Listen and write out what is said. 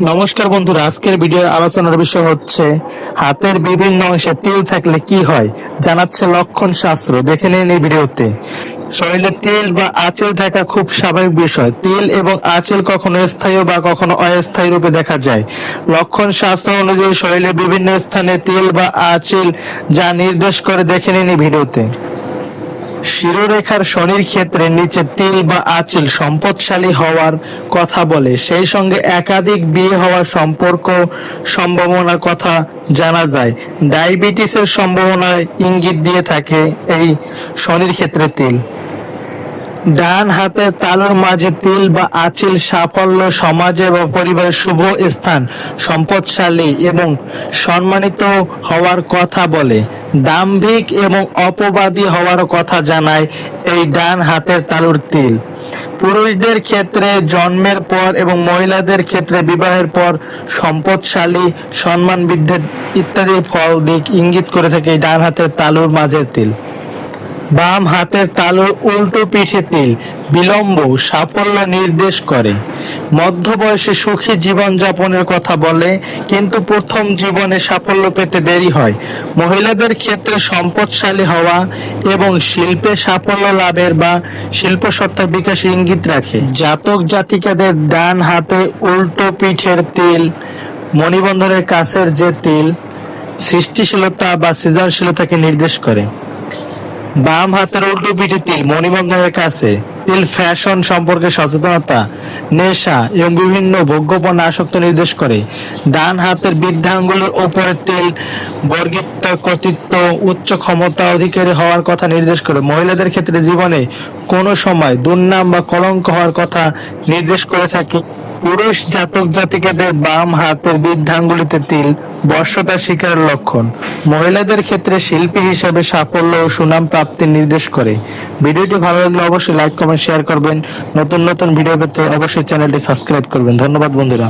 নমস্কার বন্ধুরা, আজকের ভিডিওর আলোচনার বিষয় হচ্ছে, হাতের বিভিন্ন অংশে তিল থাকলে কি হয়? জানাচ্ছে লক্ষণ শাস্ত্র। দেখে নিন এই ভিডিওতে। শরীরে তিল বা আঁচল থাকা খুব স্বাভাবিক বিষয়। তিল এবং আঁচল কখনো স্থায়ী বা কখনো অস্থায়ী রূপে দেখা যায়। লক্ষণ শাস্ত্র অনুযায়ী শরীরে বিভিন্ন স্থানে তিল বা আঁচল যা নির্দেশ করে। দেখে নিন এই ভিডিওতে। শিরোরেখার শনির ক্ষেত্রে নিচে তিল বা আঁচিল সম্পদশালী হওয়ার কথা বলে। সেই সঙ্গে একাধিক বিয়ে হওয়ার সম্পর্ক সম্ভাবনার কথা জানা যায়। ডায়াবেটিসের সম্ভাবনায় ইঙ্গিত দিয়ে থাকে এই শনির ক্ষেত্রে তিল। ডান হাতের তালুর মাঝে তিল বা আঁচিল সাফল্য সমাজে বা পরিবারের শুভ স্থান, সম্পদশালী এবং সম্মানিত হওয়ার কথা বলে। দাম্ভিক এবং অপবাদী হওয়ার কথা জানায় এই ডান হাতের তালুর তিল। পুরুষদের ক্ষেত্রে জন্মের পর এবং মহিলাদের ক্ষেত্রে বিবাহের পর সম্পদশালী সম্মান বৃদ্ধির ইত্যাদির ফল দিক ইঙ্গিত করে থাকে ডান হাতের তালুর মাঝের তিল। বাম হাতের তালুর উল্টো পিঠে তিল, বিলম্ব, সাফল্য নির্দেশ করে। মধ্য বয়সে সুখী জীবনযাপনের কথা বলে, কিন্তু প্রথম জীবনে সাফল্য পেতে দেরি হয়। মহিলাদের ক্ষেত্রে সম্পদশালী হওয়া এবং শিল্পে সাফল্য লাভের বা শিল্প সত্তার বিকাশে ইঙ্গিত রাখে। জাতক জাতিকাদের ডান হাতে উল্টো পিঠের তিল, মণিবন্ধনের কাছের যে তিল, সৃষ্টিশীলতা বা সৃজনশীলতাকে নির্দেশ করে। বাম হাতের উল্টো পিঠে তিল মণিবন্ধনের কাছে তিল, ফ্যাশন সম্পর্কে সচেতনতা, নেশা এবং বিভিন্ন ভোগ্যপণ্য আসক্ত নির্দেশ করে। ডান হাতের বৃদ্ধাঙ্গুলের ওপরে তিল বর্গিত কর্তৃত্ব, উচ্চ ক্ষমতা অধিকারী হওয়ার কথা নির্দেশ করে। মহিলাদের ক্ষেত্রে জীবনে কোনো সময় দুর্নাম বা কলঙ্ক হওয়ার কথা নির্দেশ করে থাকে। পুরুষ জাতক জাতিকাদের বাম হাতের বৃদ্ধাঙ্গুলিতে তিল, বর্ষতা শিকার লক্ষণ। মহিলাদের ক্ষেত্রে শিল্পী হিসাবে সাফল্য ও সুনাম প্রাপ্তি নির্দেশ করে। ভিডিওটি ভালো লাগলে অবশ্যই লাইক, কমেন্ট, শেয়ার করবেন। নতুন নতুন ভিডিও পেতে অবশ্যই চ্যানেলটি সাবস্ক্রাইব করবেন। ধন্যবাদ বন্ধুরা।